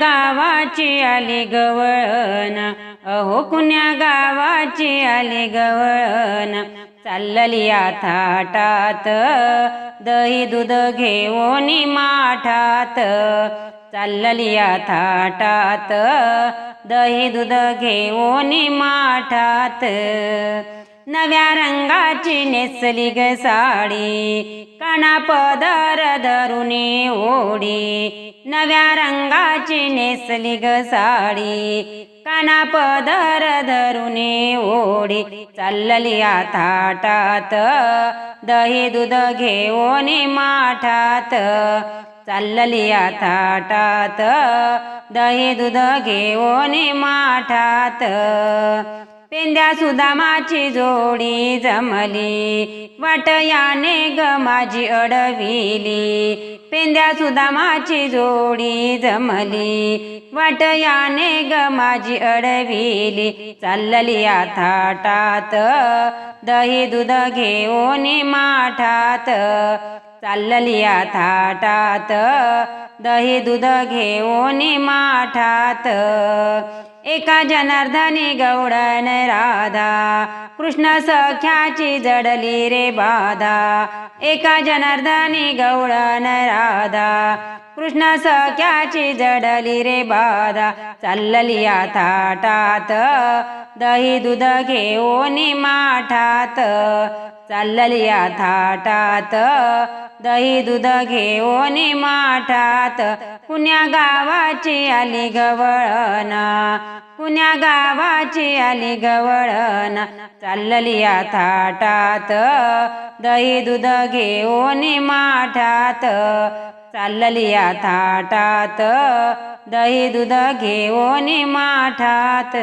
गावाची आली गवळण. अहो कुण्या गावाची आली गवळण. चालली थाटात दही दूध घेऊन माठात. चालली थाटात दही दूध घेऊन माठात. नव्या रंगाची नेसली ग साडी. काना पदर धरुणी ओढी. नव्या रंगाची नेसली ग साडी. काना पदर धरुणी ओढी. चालली या थाटात दही दूध घेऊन माठात. चालली थाटात दही दूध घेऊन माठात. पेंद्या सुदामाची जोडी जमली. वाटयाने ग माझी अडविली. पेंद्या सुदामाची जोडी जमली. वाटयाने ग माझी अडविली. चालली या थाटात दही दूध घेऊन माठात. चालली या थाटात दही दूध घेऊन माठात. एका जनार्दनी गौडन राधा. कृष्ण सख्याची जडली रे बाधा. एका जनार्दनी गौडन राधा. कृष्ण सख्याची जडली रे बाधा. चालली या दही दूध घेऊन माठात. चालली या थाटात. दही दूध घेऊन माठात. कुण्या गावाची आली गवळना कुण्या गावाची आली गवळना चालली या थाटात. दही दूध घेऊन माठात. चालली या थाटात. दही दूध घेऊन माठात.